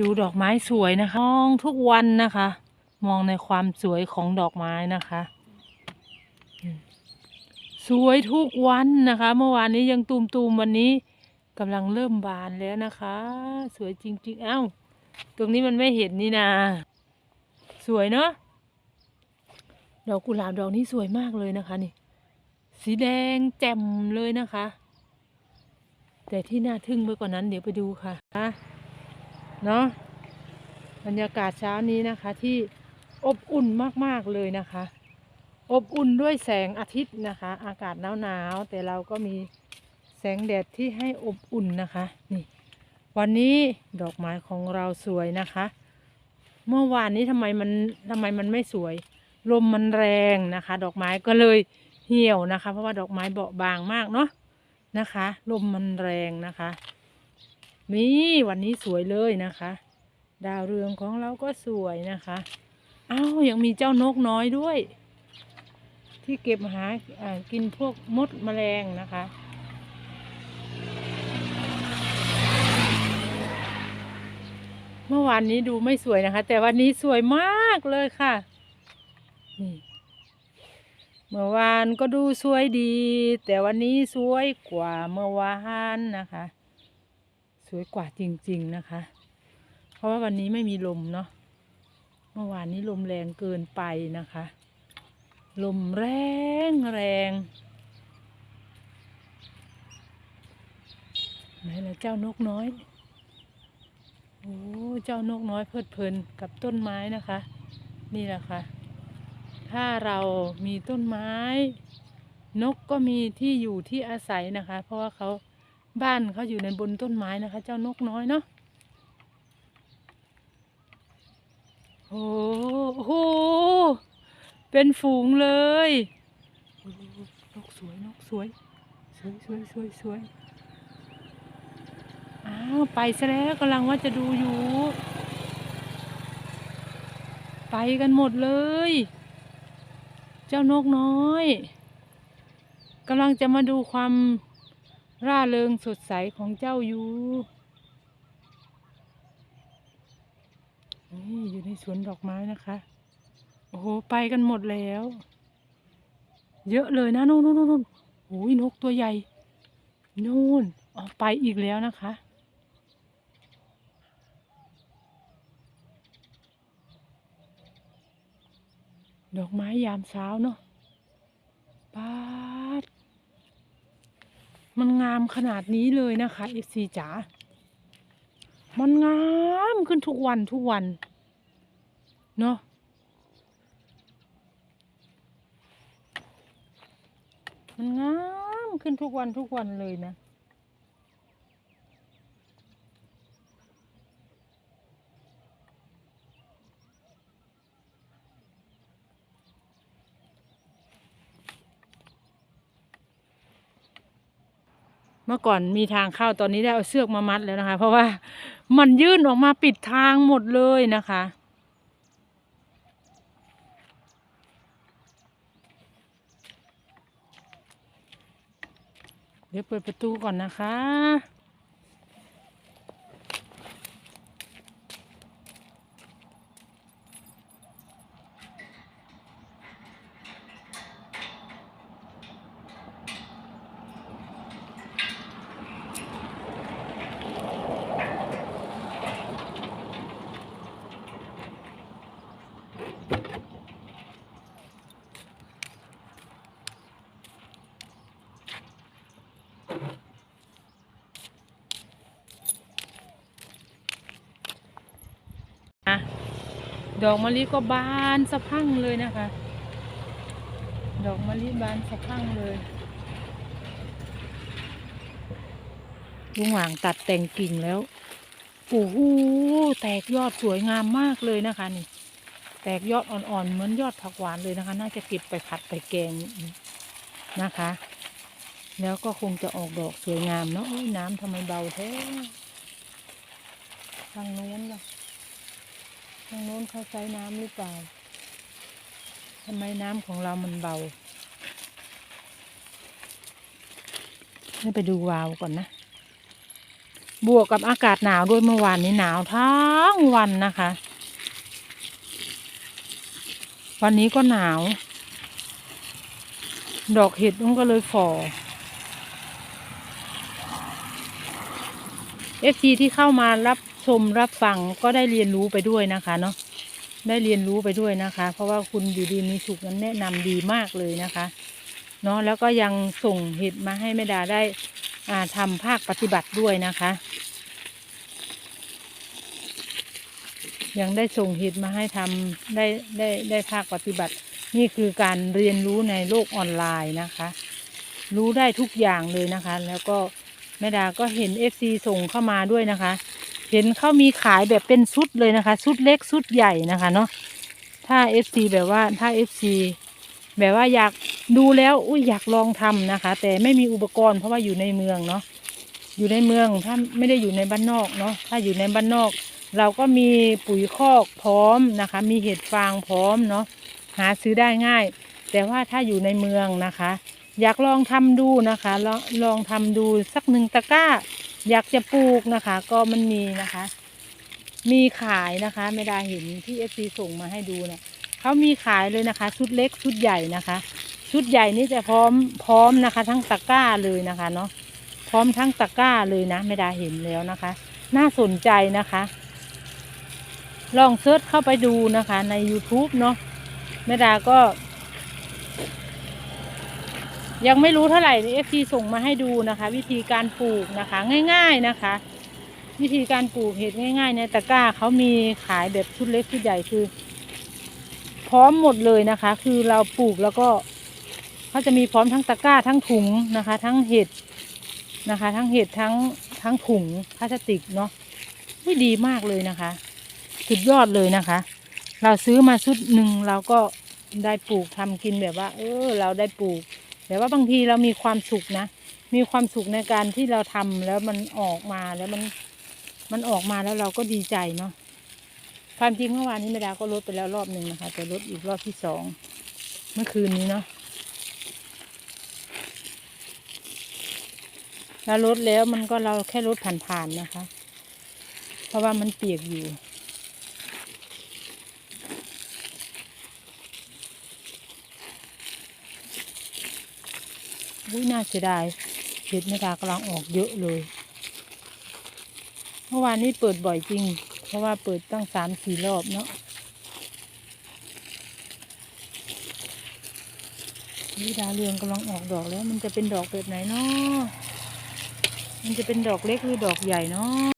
ดูดอกไม้สวยนะคะมองทุกวันนะคะ มองในความสวยของดอกไม้นะคะ สวยทุกวันนะคะ เมื่อวานนี้ยังตูมตูมๆวันนี้กำลังเริ่มบานแล้วนะคะ สวยจริงๆ เอ้า ตรงนี้มันไม่เห็นนี่นาสวยเนาะดอกกุหลาบดอกนี้สวยมากเลยนะคะนี่ สีแดงแจ่มเลยนะคะ แต่ที่น่าทึ่งไปกว่านั้นเดี๋ยวไปดูค่ะ เนาะบรรยากาศเช้านี้นะคะที่อบอุ่นมากๆเลยนะคะ อบอุ่นด้วยแสงอาทิตย์นะคะ อากาศหนาวๆแต่เราก็มีแสงแดดที่ให้อบอุ่นนะคะนี่ วันนี้ดอกไม้ของเราสวยนะคะ เมื่อวานนี้ทำไมมันทำไมมันไม่สวย ลมมันแรงนะคะ ดอกไม้ก็เลยเหี่ยวนะคะ เพราะว่าดอกไม้เบาบางมากเนาะนะคะ ลมมันแรงนะคะ นี่วันนี้สวยเลยนะคะ ดาวเรืองของเราก็สวยนะคะอ้าวยังมีเจ้านกน้อยด้วย ที่เก็บหาอ่ากินพวกมดแมลงนะคะเมื่อวานนี้ดูไม่สวยนะคะ แต่วันนี้สวยมากเลยค่ะนี่เมื่อวานก็ดูสวยดี แต่วันนี้สวยกว่าเมื่อวานนะคะ สวยกว่าจริง ๆนะคะ เพราะว่าวันนี้ไม่มีลมเนาะเมื่อวานนี้ลมแรงเกินไปนะคะ ลมแรงแรงไหนละเจ้านกน้อยโอ้เจ้านกน้อยเพลิดเพลินกับต้นไม้นะคะ นี่แหละค่ะ ถ้าเรามีต้นไม้ นกก็มีที่อยู่ที่อาศัยนะคะ เพราะว่าเขา บ้านเขาอยู่ในบนต้นไม้นะคะ เจ้านกน้อยเนาะโอ้โห เป็นฝูงเลย นกสวย นกสวย สวยสวยสวยสวยอ้าว ไปซะแล้วกำลังว่าจะดูอยู่ ไปกันหมดเลย เจ้านกน้อยกำลังจะมาดูความ ร่าเริงสดใสของเจ้าอยู่นี่อยู่ในสวนดอกไม้นะคะ โอ้โห ไปกันหมดแล้ว เยอะเลยนะนู่นนู่นนู่นโอ้ยนกตัวใหญ่นู่นออกไปอีกแล้วนะคะ ดอกไม้ยามเช้าเนาะปาด มันงามขนาดนี้เลยนะคะเอฟซีจ๋า มันงามขึ้นทุกวันทุกวัน เนาะมันงามขึ้นทุกวันทุกวันเลยนะ มื่อก่อนมีทางเข้าตอนนี้ได้เอาเสือกมามัดแล้วนะคะ เพราะว่ามันยื่นออกมาปิดทางหมดเลยนะคะ เดี๋ยวเปิดประตูก่อนนะคะอะ ดอกมะลิก็บานสะพั่งเลยนะคะ ดอกมะลิบานสะพั่งเลยลุงหว่างตัดแต่งกิ่งแล้วโอ้โหแตกยอดสวยงามมากเลยนะคะนี่ แตกยอดอ่อนๆเหมือนยอดผักหวานเลยนะคะ น่าจะเก็บไปผัดไปแกงนะคะ แล้วก็คงจะออกดอกสวยงามเนาะน้ำทำไมเบาแท้ทางโน้นล่ะ ทางโน้นเขาใช้น้ำหรือเปล่าทำไมน้ำของเรามันเบา ให้ไปดูวาวก่อนนะ บวกกับอากาศหนาวด้วยเมื่อวานนี้หนาวทั้งวันนะคะ วันนี้ก็หนาว ดอกเห็ดมันก็เลยฝ่อเอฟซีที่เข้ามารับ ชมรับฟังก็ได้เรียนรู้ไปด้วยนะคะเนาะได้เรียนรู้ไปด้วยนะคะ เพราะว่าคุณอยู่ดีมีสุขนั้นแนะนำดีมากเลยนะคะเนาะแล้วก็ยังส่งเห็ดมาให้แม่ดาได้อ่าทำภาคปฏิบัติด้วยนะคะ ยังได้ส่งเห็ดมาให้ทำได้ได้ได้ภาคปฏิบัติ นี่คือการเรียนรู้ในโลกออนไลน์นะคะ รู้ได้ทุกอย่างเลยนะคะ แล้วก็แม่ดาก็เห็นเอฟซีส่งเข้ามาด้วยนะคะ เห็นเขามีขายแบบเป็นชุดเลยนะคะชุดเล็กชุดใหญ่นะคะเนาะถ้าเอฟซีแบบว่าถ้าเอฟซีแบบว่าอยากดูแล้วอุ้ยอยากลองทำนะคะ แต่ไม่มีอุปกรณ์เพราะว่าอยู่ในเมืองเนาะอยู่ในเมืองถ้าไม่ได้อยู่ในบ้านนอกเนาะถ้าอยู่ในบ้านนอก เราก็มีปุ๋ยคอกพร้อมนะคะ มีเห็ดฟางพร้อมเนาะหาซื้อได้ง่าย แต่ว่าถ้าอยู่ในเมืองนะคะ อยากลองทำดูนะคะ ลองลองทำดูสักหนึ่งตะกร้า อยากจะปลูกนะคะ ก็มันมีนะคะ มีขายนะคะไม่ได้เห็นที่เอฟซีส่งมาให้ดูเนี่ยเขามีขายเลยนะคะ ชุดเล็กชุดใหญ่นะคะ ชุดใหญ่นี่จะพร้อมพร้อมนะคะ ทั้งตะกร้าเลยนะคะเนาะพร้อมทั้งตะกร้าเลยนะไม่ได้เห็นแล้วนะคะ น่าสนใจนะคะ ลองเซิร์ชเข้าไปดูนะคะใน YouTube เนาะแม่ดาก็ ยังไม่รู้เท่าไหร่เอฟซีส่งมาให้ดูนะคะ วิธีการปลูกนะคะ ง่าย ๆนะคะ วิธีการปลูกเห็ดง่ายๆในตะกร้าเขามีขายแบบชุดเล็กชุดใหญ่คือ พร้อมหมดเลยนะคะ คือเราปลูกแล้วก็เขาจะมีพร้อมทั้งตะกร้าทั้งถุงนะคะ ทั้งเห็ดนะคะ ทั้งเห็ดทั้งทั้งถุงพลาสติกเนาะไม่ดีมากเลยนะคะ สุดยอดเลยนะคะ เราซื้อมาชุดหนึ่งเราก็ได้ปลูกทำกินแบบว่า เออ เราได้ปลูก แต่ว่าบางทีเรามีความสุขนะ มีความสุขในการที่เราทำแล้วมันออกมาแล้วมันมันออกมาแล้วเราก็ดีใจเนาะความจริงเมื่อวานนี้แม่ดาก็ลดไปแล้วรอบหนึ่งนะคะ แต่ลดอีกรอบที่สองเมื่อคืนนี้เนาะแล้วลดแล้วมันก็เราแค่ลดผ่านๆนะคะ เพราะว่ามันเปียกอยู่ อุ้ยน่าเสียดายเห็ดแม่ดากำลังออกเยอะเลย เมื่อวานนี้เปิดบ่อยจริง เพราะว่าเปิดตั้งสามสี่รอบเนาะนี่ดาวเรืองกำลังออกดอกแล้ว มันจะเป็นดอกแบบไหนเนาะมันจะเป็นดอกเล็กหรือดอกใหญ่เนาะ